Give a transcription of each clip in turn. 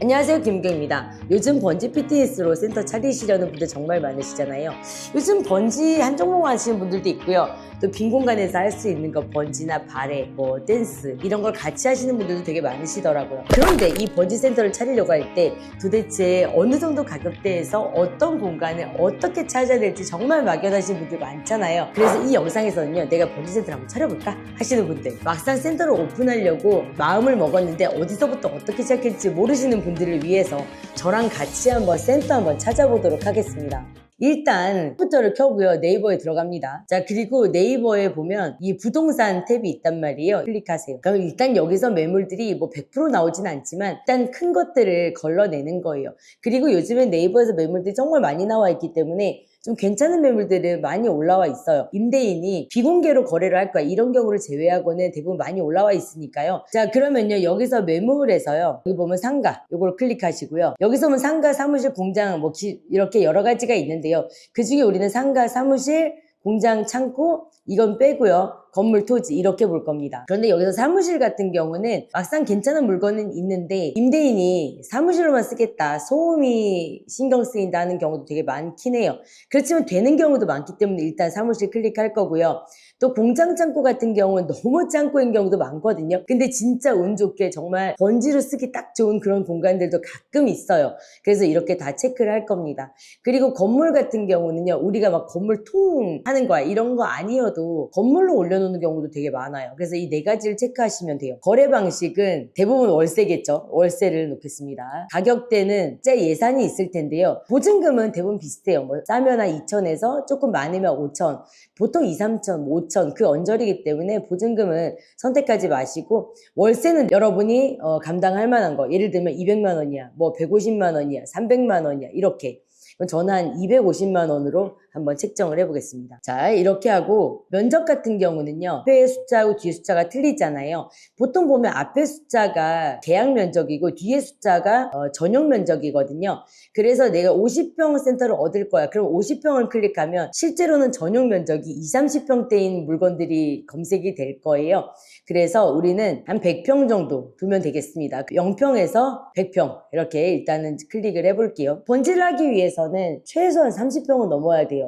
안녕하세요 김경입니다. 요즘 번지 피트니스로 센터 차리시려는 분들 정말 많으시잖아요. 요즘 번지 한 종목 하시는 분들도 있고요. 또 빈 공간에서 할 수 있는 거 번지나 바레, 뭐 댄스 이런 걸 같이 하시는 분들도 되게 많으시더라고요. 그런데 이 번지 센터를 차리려고 할 때 도대체 어느 정도 가격대에서 어떤 공간을 어떻게 찾아야 될지 정말 막연하신 분들 많잖아요. 그래서 이 영상에서는요, 내가 번지 센터를 한번 차려볼까 하시는 분들 막상 센터를 오픈하려고 마음을 먹었는데 어디서부터 어떻게 시작할지 모르시는 분들 을 위해서 저랑 같이 한번 센터 한번 찾아보도록 하겠습니다. 일단 컴퓨터를 켜고요 네이버에 들어갑니다. 자 그리고 네이버에 보면 이 부동산 탭이 있단 말이에요. 클릭하세요. 그럼 일단 여기서 매물들이 뭐 100% 나오진 않지만 일단 큰 것들을 걸러내는 거예요. 그리고 요즘엔 네이버에서 매물들이 정말 많이 나와 있기 때문에 좀 괜찮은 매물들은 많이 올라와 있어요. 임대인이 비공개로 거래를 할 거야. 이런 경우를 제외하고는 대부분 많이 올라와 있으니까요. 자, 그러면요. 여기서 매물에서요. 여기 보면 상가. 요걸 클릭하시고요. 여기서 보면 상가, 사무실, 공장 뭐 기- 이렇게 여러 가지가 있는데요. 그 중에 우리는 상가, 사무실, 공장, 창고 이건 빼고요. 건물, 토지 이렇게 볼 겁니다. 그런데 여기서 사무실 같은 경우는 막상 괜찮은 물건은 있는데 임대인이 사무실로만 쓰겠다. 소음이 신경 쓰인다는 경우도 되게 많긴 해요. 그렇지만 되는 경우도 많기 때문에 일단 사무실 클릭할 거고요. 또 공장 창고 같은 경우는 너무 창고인 경우도 많거든요. 근데 진짜 운 좋게 정말 번지로 쓰기 딱 좋은 그런 공간들도 가끔 있어요. 그래서 이렇게 다 체크를 할 겁니다. 그리고 건물 같은 경우는요. 우리가 막 건물 통 하는 거야. 이런 거 아니어도 건물로 올려놓 는 경우도 되게 많아요. 그래서 이 네 가지를 체크하시면 돼요. 거래 방식은 대부분 월세겠죠. 월세를 놓겠습니다. 가격대는 진짜 예산이 있을 텐데요. 보증금은 대부분 비슷해요. 뭐 싸면 한 2천에서 조금 많으면 5천. 보통 2, 3천, 5천 그 언저리기 때문에 보증금은 선택하지 마시고 월세는 여러분이 어, 감당할 만한 거 예를 들면 200만 원이야 뭐 150만 원이야 300만 원이야 이렇게 저는 한 250만 원으로 한번 책정을 해보겠습니다. 자, 이렇게 하고 면적 같은 경우는요. 앞에 숫자하고 뒤에 숫자가 틀리잖아요. 보통 보면 앞에 숫자가 계약 면적이고 뒤에 숫자가 어, 전용 면적이거든요. 그래서 내가 50평 센터를 얻을 거야. 그럼 50평을 클릭하면 실제로는 전용 면적이 20, 30평대인 물건들이 검색이 될 거예요. 그래서 우리는 한 100평 정도 두면 되겠습니다. 0평에서 100평 이렇게 일단은 클릭을 해볼게요. 본질을 하기 위해서는 최소한 30평은 넘어야 돼요.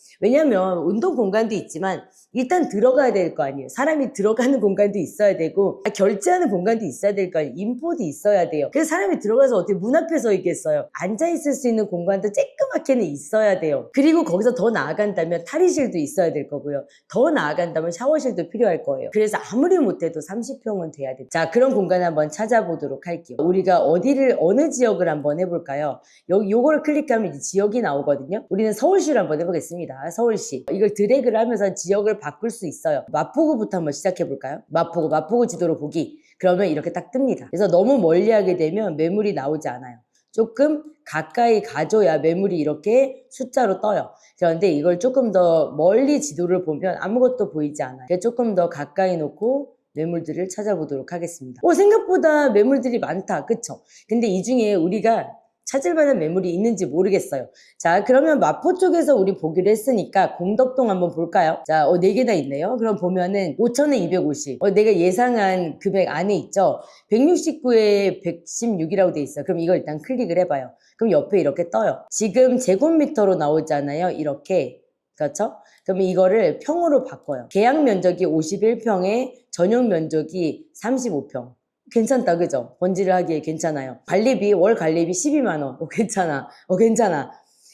왜냐면 운동 공간도 있지만 일단 들어가야 될 거 아니에요. 사람이 들어가는 공간도 있어야 되고 아, 결제하는 공간도 있어야 될 거 아니에요. 인포도 있어야 돼요. 그래서 사람이 들어가서 어떻게 문 앞에 서 있겠어요. 앉아 있을 수 있는 공간도 쬐끄맣게는 있어야 돼요. 그리고 거기서 더 나아간다면 탈의실도 있어야 될 거고요. 더 나아간다면 샤워실도 필요할 거예요. 그래서 아무리 못해도 30평은 돼야 돼요. 자, 그런 공간 한번 찾아보도록 할게요. 우리가 어디를 어느 지역을 한번 해볼까요? 여기 요거를 클릭하면 이제 지역이 나오거든요. 우리는 서울시를 한번 해보겠습니다. 서울시. 이걸 드래그를 하면서 지역을 바꿀 수 있어요. 마포구부터 한번 시작해 볼까요? 마포구, 마포구 지도로 보기. 그러면 이렇게 딱 뜹니다. 그래서 너무 멀리 하게 되면 매물이 나오지 않아요. 조금 가까이 가줘야 매물이 이렇게 숫자로 떠요. 그런데 이걸 조금 더 멀리 지도를 보면 아무것도 보이지 않아요. 조금 더 가까이 놓고 매물들을 찾아보도록 하겠습니다. 오, 생각보다 매물들이 많다. 그쵸? 근데 이 중에 우리가 찾을 만한 매물이 있는지 모르겠어요. 자, 그러면 마포 쪽에서 우리 보기로 했으니까 공덕동 한번 볼까요? 자, 어, 4개나 있네요. 그럼 보면은 5천에 250. 어, 내가 예상한 금액 안에 있죠? 169에 116이라고 돼 있어요. 그럼 이거 일단 클릭을 해봐요. 그럼 옆에 이렇게 떠요. 지금 제곱미터로 나오잖아요. 이렇게. 그렇죠? 그러면 이거를 평으로 바꿔요. 계약 면적이 51평에 전용 면적이 35평. 괜찮다, 그죠? 번지를 하기에 괜찮아요. 관리비, 월 관리비 12만 원. 어, 괜찮아. 어, 괜찮아.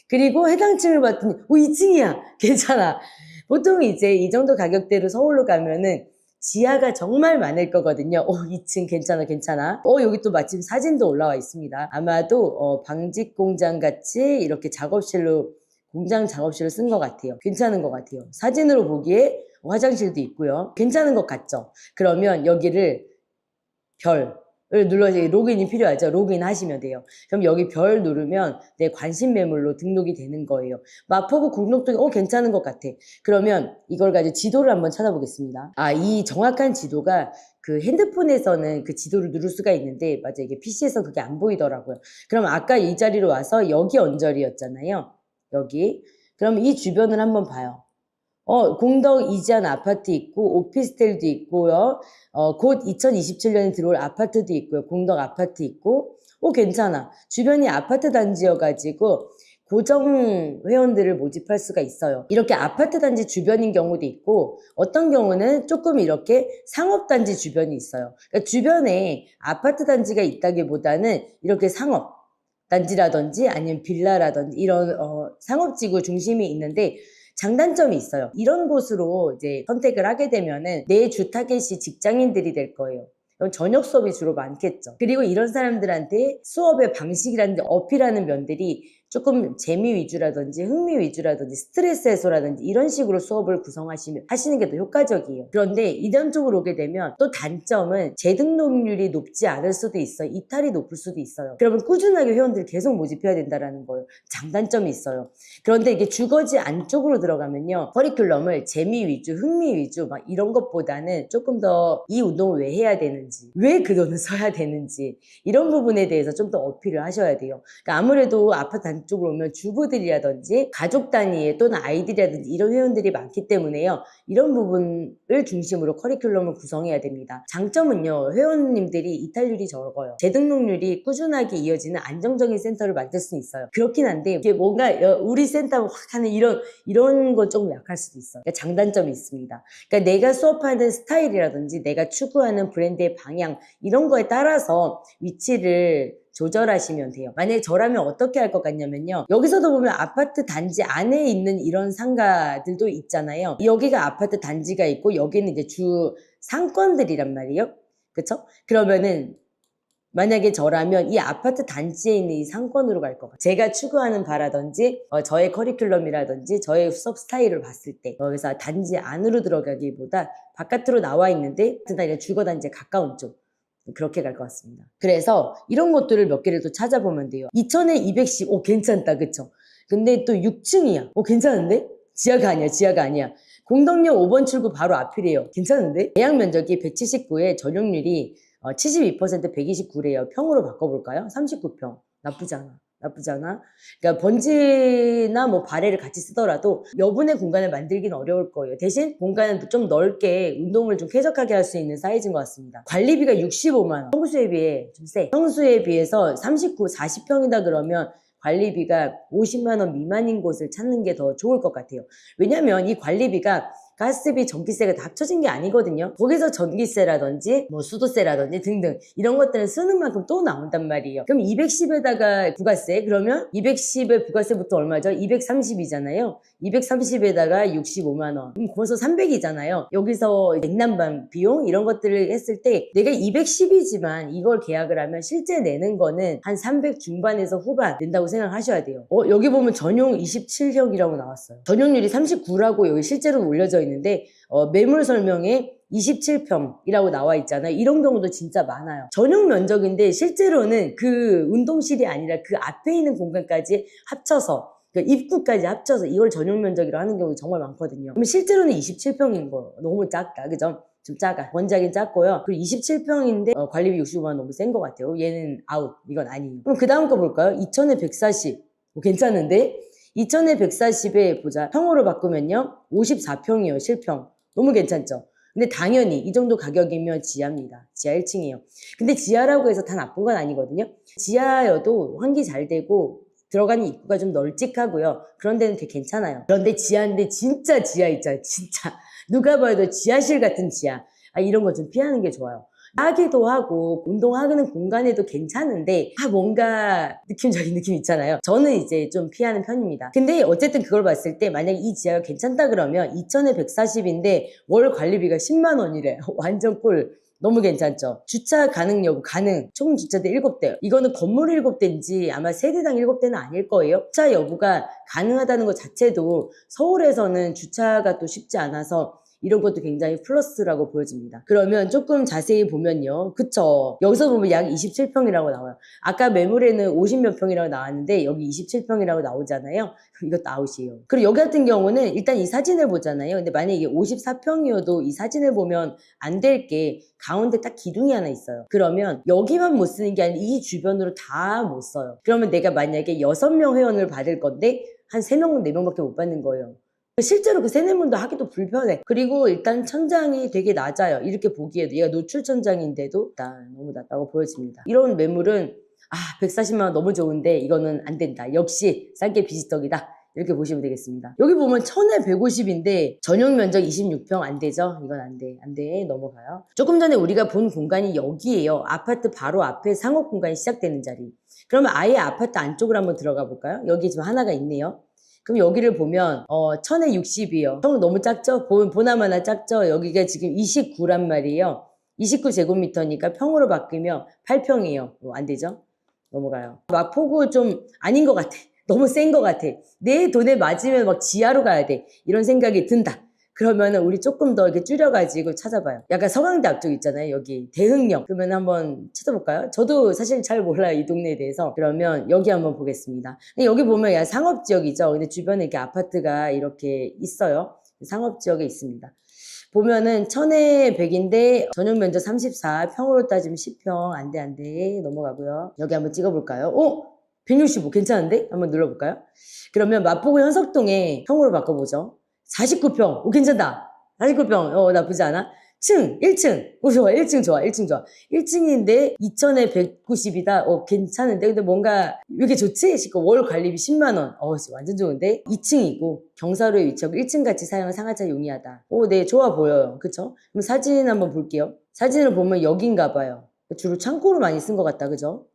그리고 해당 층을 봤더니, 어, 2층이야. 괜찮아. 보통 이제 이 정도 가격대로 서울로 가면은 지하가 정말 많을 거거든요. 어, 2층 괜찮아, 괜찮아. 어, 여기 또 마침 사진도 올라와 있습니다. 아마도, 어, 방직 공장 같이 이렇게 작업실로, 공장 작업실을 쓴 것 같아요. 괜찮은 것 같아요. 사진으로 보기에 화장실도 있고요. 괜찮은 것 같죠? 그러면 여기를 별을 눌러서 로그인이 필요하죠. 로그인 하시면 돼요. 그럼 여기 별 누르면 내 관심 매물로 등록이 되는 거예요. 마포구 국록동이 어 괜찮은 것 같아. 그러면 이걸 가지고 지도를 한번 찾아보겠습니다. 아 이 정확한 지도가 그 핸드폰에서는 그 지도를 누를 수가 있는데 맞아 이게 PC에서 그게 안 보이더라고요. 그럼 아까 이 자리로 와서 여기 언저리였잖아요. 여기. 그럼 이 주변을 한번 봐요. 어, 공덕 이지한 아파트 있고, 오피스텔도 있고요. 어, 곧 2027년에 들어올 아파트도 있고요. 공덕 아파트 있고, 어, 괜찮아. 주변이 아파트 단지여 가지고 고정 회원들을 모집할 수가 있어요. 이렇게 아파트 단지 주변인 경우도 있고 어떤 경우는 조금 이렇게 상업 단지 주변이 있어요. 그러니까 주변에 아파트 단지가 있다기보다는 이렇게 상업 단지라든지 아니면 빌라라든지 이런 어, 상업지구 중심이 있는데 장단점이 있어요. 이런 곳으로 이제 선택을 하게 되면은 내 주 타겟이 직장인들이 될 거예요. 그럼 저녁 수업이 주로 많겠죠. 그리고 이런 사람들한테 수업의 방식이라든지 어필하는 면들이 조금 재미 위주라든지 흥미 위주라든지 스트레스 해소라든지 이런 식으로 수업을 구성하시면 하시는 게 더 효과적이에요. 그런데 이런 쪽으로 오게 되면 또 단점은 재등록률이 높지 않을 수도 있어요. 이탈이 높을 수도 있어요. 그러면 꾸준하게 회원들을 계속 모집해야 된다라는 거예요. 장단점이 있어요. 그런데 이게 주거지 안쪽으로 들어가면요. 커리큘럼을 재미 위주, 흥미 위주 막 이런 것보다는 조금 더 이 운동을 왜 해야 되는지, 왜 그 돈을 써야 되는지 이런 부분에 대해서 좀 더 어필을 하셔야 돼요. 그러니까 아무래도 아파트 안쪽으로 오면 주부들이라든지 가족 단위의 또는 아이들이라든지 이런 회원들이 많기 때문에요. 이런 부분을 중심으로 커리큘럼을 구성해야 됩니다. 장점은요. 회원님들이 이탈률이 적어요. 재등록률이 꾸준하게 이어지는 안정적인 센터를 만들 수 있어요. 그렇긴 한데 이게 뭔가 여- 우리 센터 확 하는 이런 이런 건 조금 약할 수도 있어요. 그러니까 장단점이 있습니다. 그러니까 내가 수업하는 스타일이라든지 내가 추구하는 브랜드의 방향 이런 거에 따라서 위치를 조절하시면 돼요. 만약에 저라면 어떻게 할 것 같냐면요. 여기서도 보면 아파트 단지 안에 있는 이런 상가들도 있잖아요. 여기가 아파트 단지가 있고 여기는 이제 주 상권들이란 말이에요. 그쵸? 그러면은 만약에 저라면 이 아파트 단지에 있는 이 상권으로 갈 것 같아요. 제가 추구하는 바라든지 어, 저의 커리큘럼이라든지 저의 수업 스타일을 봤을 때 여기서 단지 안으로 들어가기보다 바깥으로 나와 있는데 그날 주거 단지에 가까운 쪽 그렇게 갈 것 같습니다. 그래서 이런 것들을 몇 개를 또 찾아보면 돼요. 2000에 210, 오 괜찮다 그쵸? 근데 또 6층이야. 오 괜찮은데? 지하가 아니야 지하가 아니야. 공덕역 5번 출구 바로 앞이래요. 괜찮은데? 예약 면적이 179에 전용률이 어, 72% 129래요. 평으로 바꿔볼까요? 39평. 나쁘지 않아. 나쁘지 않아. 그러니까 번지나 뭐 바레를 같이 쓰더라도 여분의 공간을 만들기는 어려울 거예요. 대신 공간을 좀 넓게 운동을 좀 쾌적하게 할 수 있는 사이즈인 것 같습니다. 관리비가 65만 원. 평수에 비해 좀 세. 평수에 비해서 39, 40평이다 그러면 관리비가 50만 원 미만인 곳을 찾는 게 더 좋을 것 같아요. 왜냐면 이 관리비가 가스비, 전기세가 다 합쳐진 게 아니거든요. 거기서 전기세라든지 뭐 수도세라든지 등등 이런 것들은 쓰는 만큼 또 나온단 말이에요. 그럼 210에다가 부가세 그러면 210에 부가세부터 얼마죠? 230이잖아요. 230에다가 65만 원. 그럼 벌써 300이잖아요. 여기서 냉난방 비용 이런 것들을 했을 때 내가 210이지만 이걸 계약을 하면 실제 내는 거는 한 300 중반에서 후반 낸다고 생각하셔야 돼요. 어, 여기 보면 전용 27형이라고 나왔어요. 전용률이 39라고 여기 실제로 올려져 있는 데 어, 매물 설명에 27평이라고 나와 있잖아요. 이런 경우도 진짜 많아요. 전용 면적인데 실제로는 그 운동실이 아니라 그 앞에 있는 공간까지 합쳐서 그 입구까지 합쳐서 이걸 전용 면적이라고 하는 경우가 정말 많거든요. 그럼 실제로는 27평인 거예요. 너무 작다. 그죠? 좀 작아. 원작인 작고요. 그리고 27평인데 관리비 65만 원 너무 센 것 같아요. 얘는 아웃. 이건 아니에요. 그럼 그 다음 거 볼까요? 2000에 140. 뭐 괜찮은데? 2000에 140에 보자. 평으로 바꾸면요. 54평이에요. 실평. 너무 괜찮죠? 근데 당연히 이 정도 가격이면 지하입니다. 지하 1층이에요. 근데 지하라고 해서 다 나쁜 건 아니거든요. 지하여도 환기 잘 되고 들어가는 입구가 좀 널찍하고요. 그런 데는 되게 괜찮아요. 그런데 지하인데 진짜 지하 있잖아요. 진짜. 누가 봐도 지하실 같은 지하. 아, 이런 거 좀 피하는 게 좋아요. 하기도 하고 운동하는 공간에도 괜찮은데 아 뭔가 느낌적인 느낌 있잖아요. 저는 이제 좀 피하는 편입니다. 근데 어쨌든 그걸 봤을 때 만약에 이 지하가 괜찮다 그러면 2천에 140인데 월 관리비가 10만 원이래. 완전 꿀. 너무 괜찮죠? 주차 가능 여부 가능. 총 주차대 7대. 이거는 건물 7대인지 아마 세대당 7대는 아닐 거예요. 주차 여부가 가능하다는 것 자체도 서울에서는 주차가 또 쉽지 않아서 이런 것도 굉장히 플러스라고 보여집니다. 그러면 조금 자세히 보면요. 그쵸. 여기서 보면 약 27평이라고 나와요. 아까 매물에는 50몇 평이라고 나왔는데 여기 27평이라고 나오잖아요. 이것도 아웃이에요. 그리고 여기 같은 경우는 일단 이 사진을 보잖아요. 근데 만약에 이게 54평이어도 이 사진을 보면 안 될 게 가운데 딱 기둥이 하나 있어요. 그러면 여기만 못 쓰는 게 아니라 이 주변으로 다 못 써요. 그러면 내가 만약에 6명 회원을 받을 건데 한 3명, 4명밖에 못 받는 거예요. 실제로 그 세네문도 하기도 불편해. 그리고 일단 천장이 되게 낮아요. 이렇게 보기에도 얘가 노출 천장인데도 일단 너무 낮다고 보여집니다. 이런 매물은 아 140만 원 너무 좋은데 이거는 안 된다. 역시 싼게 비지떡이다. 이렇게 보시면 되겠습니다. 여기 보면 1000에 150인데 전용 면적 26평 안 되죠? 이건 안 돼. 안 돼. 넘어가요. 조금 전에 우리가 본 공간이 여기에요. 아파트 바로 앞에 상업 공간이 시작되는 자리. 그러면 아예 아파트 안쪽으로 한번 들어가 볼까요? 여기 지금 하나가 있네요. 그럼 여기를 보면 어 1000에 60이요. 형 너무 작죠? 보, 보나마나 작죠? 여기가 지금 29란 말이에요. 29제곱미터니까 평으로 바뀌면 8평이에요. 뭐 안 되죠? 넘어가요. 마포구 좀 아닌 것 같아. 너무 센 것 같아. 내 돈에 맞으면 막 지하로 가야 돼. 이런 생각이 든다. 그러면은 우리 조금 더 이렇게 줄여가지고 찾아봐요. 약간 서강대 앞쪽 있잖아요. 여기 대흥역. 그러면 한번 찾아볼까요? 저도 사실 잘 몰라요. 이 동네에 대해서. 그러면 여기 한번 보겠습니다. 여기 보면 야 상업지역이죠. 근데 주변에 이렇게 아파트가 이렇게 있어요. 상업지역에 있습니다. 보면은 천에 100인데 전용 면적 34, 평으로 따지면 10평. 안 돼, 안 돼. 넘어가고요. 여기 한번 찍어볼까요? 어? 165 괜찮은데? 한번 눌러볼까요? 그러면 마포구 현석동에 평으로 바꿔보죠. 49평. 오, 괜찮다. 49평. 어, 나쁘지 않아? 층, 1층. 오, 좋아. 1층 좋아. 1층 좋아. 1층인데 2천에 190이다. 어, 괜찮은데? 근데 뭔가 왜 이렇게 좋지? 싶고 월 관리비 10만원. 어, 완전 좋은데? 2층이고 경사로에 위치하고 1층 같이 사용한 상하차 용이하다. 오, 네. 좋아 보여요. 그쵸? 그럼 사진 한번 볼게요. 사진을 보면 여긴가 봐요. 주로 창고로 많이 쓴 것 같다. 그죠?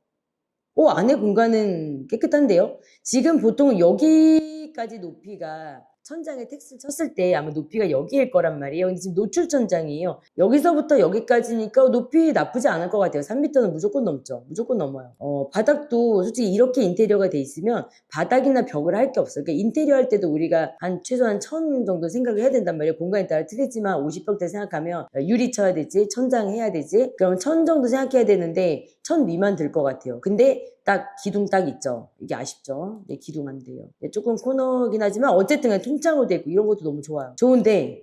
오, 안에 공간은 깨끗한데요? 지금 보통 여기까지 높이가 천장에 텍스를 쳤을 때 아마 높이가 여기일 거란 말이에요. 근데 지금 노출 천장이에요. 여기서부터 여기까지니까 높이 나쁘지 않을 것 같아요. 3m는 무조건 넘죠. 무조건 넘어요. 어, 바닥도 솔직히 이렇게 인테리어가 돼 있으면 바닥이나 벽을 할 게 없어요. 그러니까 인테리어 할 때도 우리가 한 최소한 천 정도 생각을 해야 된단 말이에요. 공간에 따라 틀리지만 50평대 생각하면 유리 쳐야 되지, 천장 해야 되지. 그러면 천 정도 생각해야 되는데 천 미만 들것 같아요. 근데 딱 기둥 딱 있죠. 이게 아쉽죠. 네, 기둥 안 돼요. 네, 조금 코너긴 하지만 어쨌든 통창으로 돼 있고 이런 것도 너무 좋아요. 좋은데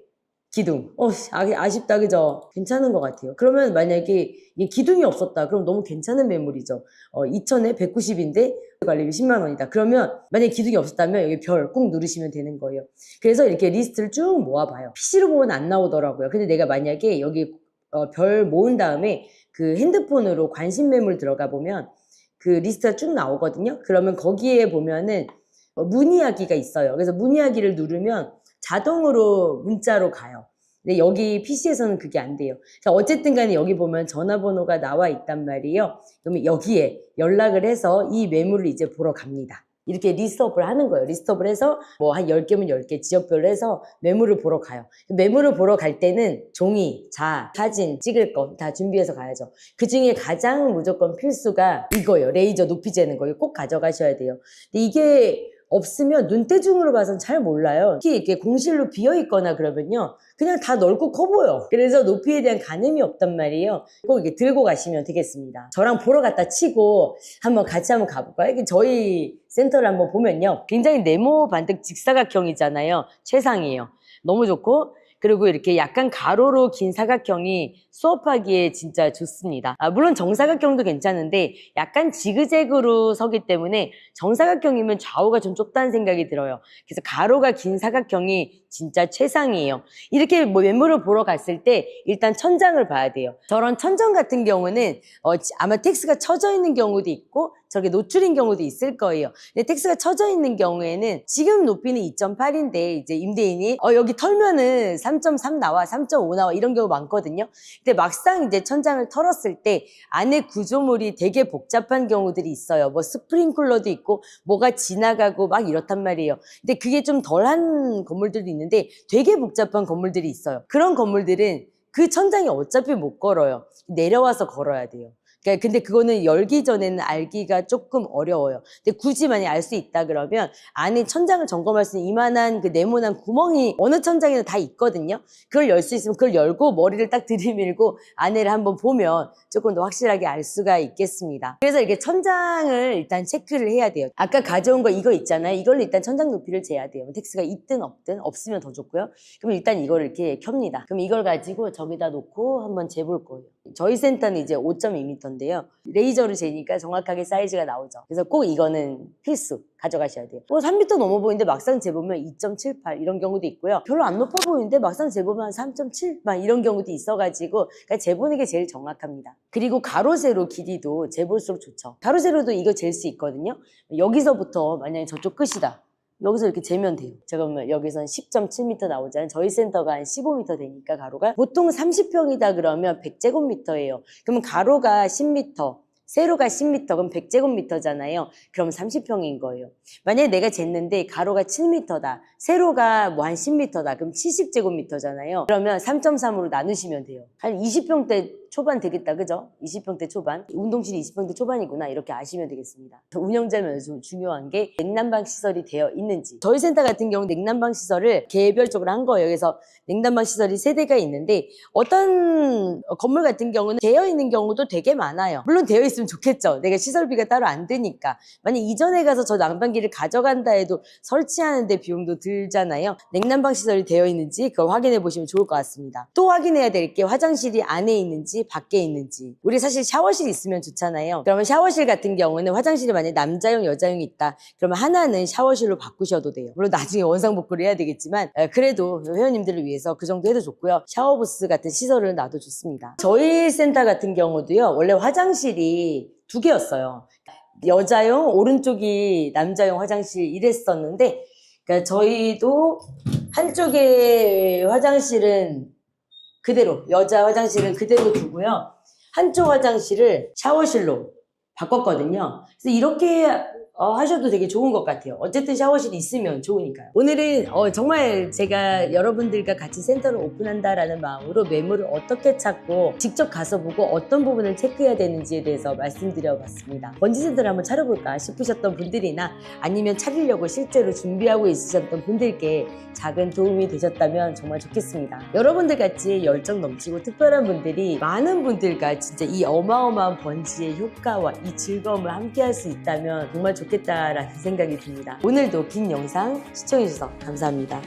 기둥. 어, 아, 아쉽다, 그죠? 괜찮은 것 같아요. 그러면 만약에 이 기둥이 없었다. 그럼 너무 괜찮은 매물이죠. 어, 2천에 190인데 관리비 10만 원이다. 그러면 만약에 기둥이 없었다면 여기 별 꼭 누르시면 되는 거예요. 그래서 이렇게 리스트를 쭉 모아봐요. PC로 보면 안 나오더라고요. 근데 내가 만약에 여기 어, 별 모은 다음에 그 핸드폰으로 관심 매물 들어가 보면 그 리스트가 쭉 나오거든요. 그러면 거기에 보면은 어, 문의하기가 있어요. 그래서 문의하기를 누르면 자동으로 문자로 가요. 근데 여기 PC에서는 그게 안 돼요. 자, 어쨌든 간에 여기 보면 전화번호가 나와 있단 말이에요. 그러면 여기에 연락을 해서 이 매물을 이제 보러 갑니다. 이렇게 리스트업을 하는 거예요. 리스트업을 해서 뭐 한 10개면 10개 지역별로 해서 매물을 보러 가요. 매물을 보러 갈 때는 종이, 자, 사진 찍을 거 다 준비해서 가야죠. 그 중에 가장 무조건 필수가 이거예요. 레이저 높이 재는 거예요. 꼭 가져가셔야 돼요. 근데 이게 없으면 눈대중으로 봐선 잘 몰라요. 특히 이렇게 공실로 비어 있거나 그러면요. 그냥 다 넓고 커 보여. 그래서 높이에 대한 가늠이 없단 말이에요. 꼭 이렇게 들고 가시면 되겠습니다. 저랑 보러 갔다 치고 한번 같이 한번 가볼까요? 이게 저희 센터를 한번 보면요. 굉장히 네모 반듯 직사각형이잖아요. 최상이에요. 너무 좋고 그리고 이렇게 약간 가로로 긴 사각형이 수업하기에 진짜 좋습니다. 아, 물론 정사각형도 괜찮은데 약간 지그재그로 서기 때문에 정사각형이면 좌우가 좀 좁다는 생각이 들어요. 그래서 가로가 긴 사각형이 진짜 최상이에요. 이렇게 뭐 매물을 보러 갔을 때 일단 천장을 봐야 돼요. 저런 천정 같은 경우는 어, 아마 텍스가 쳐져 있는 경우도 있고 저게 노출인 경우도 있을 거예요. 근데 텍스가 쳐져 있는 경우에는 지금 높이는 2.8인데 이제 임대인이 어 여기 털면은 3.3 나와, 3.5 나와 이런 경우 많거든요. 근데 막상 이제 천장을 털었을 때 안에 구조물이 되게 복잡한 경우들이 있어요. 뭐 스프링클러도 있고 뭐가 지나가고 막 이렇단 말이에요. 근데 그게 좀 덜한 건물들도 있는 데 되게 복잡한 건물들이 있어요. 그런 건물들은 그 천장이 어차피 못 걸어요. 내려와서 걸어야 돼요. 그러니까 근데 그거는 열기 전에는 알기가 조금 어려워요. 근데 굳이 만약 알 수 있다 그러면 안에 천장을 점검할 수 있는 이만한 그 네모난 구멍이 어느 천장에나 다 있거든요. 그걸 열 수 있으면 그걸 열고 머리를 딱 들이밀고 안에를 한번 보면 조금 더 확실하게 알 수가 있겠습니다. 그래서 이렇게 천장을 일단 체크를 해야 돼요. 아까 가져온 거 이거 있잖아요. 이걸로 일단 천장 높이를 재야 돼요. 텍스가 있든 없든 없으면 더 좋고요. 그럼 일단 이걸 이렇게 켭니다. 그럼 이걸 가지고 저기다 놓고 한번 재볼 거예요. 저희 센터는 이제 5.2m인데요. 레이저로 재니까 정확하게 사이즈가 나오죠. 그래서 꼭 이거는 필수 가져가셔야 돼요. 뭐 3m 넘어 보이는데 막상 재보면 2.78 이런 경우도 있고요. 별로 안 높아 보이는데 막상 재보면 3.7 막 이런 경우도 있어가지고 그러니까 재보는 게 제일 정확합니다. 그리고 가로 세로 길이도 재볼수록 좋죠. 가로 세로도 이거 잴 수 있거든요. 여기서부터 만약에 저쪽 끝이다. 여기서 이렇게 재면 돼요. 제가 보면 여기선 10.7m 나오잖아요. 저희 센터가 한 15m 되니까 가로가 보통 30평이다 그러면 100제곱미터예요. 그러면 가로가 10m, 세로가 10m, 그럼 100제곱미터잖아요. 그럼 30평인 거예요. 만약에 내가 쟀는데 가로가 7m다, 세로가 뭐 한 10m다, 그럼 70제곱미터잖아요. 그러면 3.3으로 나누시면 돼요. 한 20평대 초반 되겠다, 그죠? 20평대 초반. 운동실이 20평대 초반이구나, 이렇게 아시면 되겠습니다. 운영자면 좀 중요한 게 냉난방 시설이 되어 있는지. 저희 센터 같은 경우 냉난방 시설을 개별적으로 한 거예요. 그래서 냉난방 시설이 세 대가 있는데 어떤 건물 같은 경우는 되어 있는 경우도 되게 많아요. 물론 되어 있으면 좋겠죠. 내가 시설비가 따로 안 드니까. 만약 이전에 가서 저 난방기를 가져간다 해도 설치하는데 비용도 들잖아요. 냉난방 시설이 되어 있는지 그걸 확인해 보시면 좋을 것 같습니다. 또 확인해야 될 게 화장실이 안에 있는지 밖에 있는지. 우리 사실 샤워실 있으면 좋잖아요. 그러면 샤워실 같은 경우는 화장실이 만약 남자용 여자용이 있다. 그러면 하나는 샤워실로 바꾸셔도 돼요. 물론 나중에 원상복구를 해야 되겠지만 에, 그래도 회원님들을 위해서 그 정도 해도 좋고요. 샤워부스 같은 시설을 놔도 좋습니다. 저희 센터 같은 경우도요. 원래 화장실이 두 개였어요. 여자용 오른쪽이 남자용 화장실 이랬었는데 그러니까 저희도 한쪽에 화장실은 그대로 여자 화장실은 그대로 두고요. 한쪽 화장실을 샤워실로 바꿨거든요. 그래서 이렇게 어, 하셔도 되게 좋은 것 같아요. 어쨌든 샤워실이 있으면 좋으니까요. 오늘은 어, 정말 제가 여러분들과 같이 센터를 오픈한다라는 마음으로 매물을 어떻게 찾고 직접 가서 보고 어떤 부분을 체크해야 되는지에 대해서 말씀드려봤습니다. 번지 센터를 한번 차려볼까 싶으셨던 분들이나 아니면 차리려고 실제로 준비하고 있으셨던 분들께 작은 도움이 되셨다면 정말 좋겠습니다. 여러분들 같이 열정 넘치고 특별한 분들이 많은 분들과 진짜 이 어마어마한 번지의 효과와 이 즐거움을 함께 할 수 있다면 정말 좋겠다라는 생각이 듭니다. 오늘도 긴 영상 시청해주셔서 감사합니다.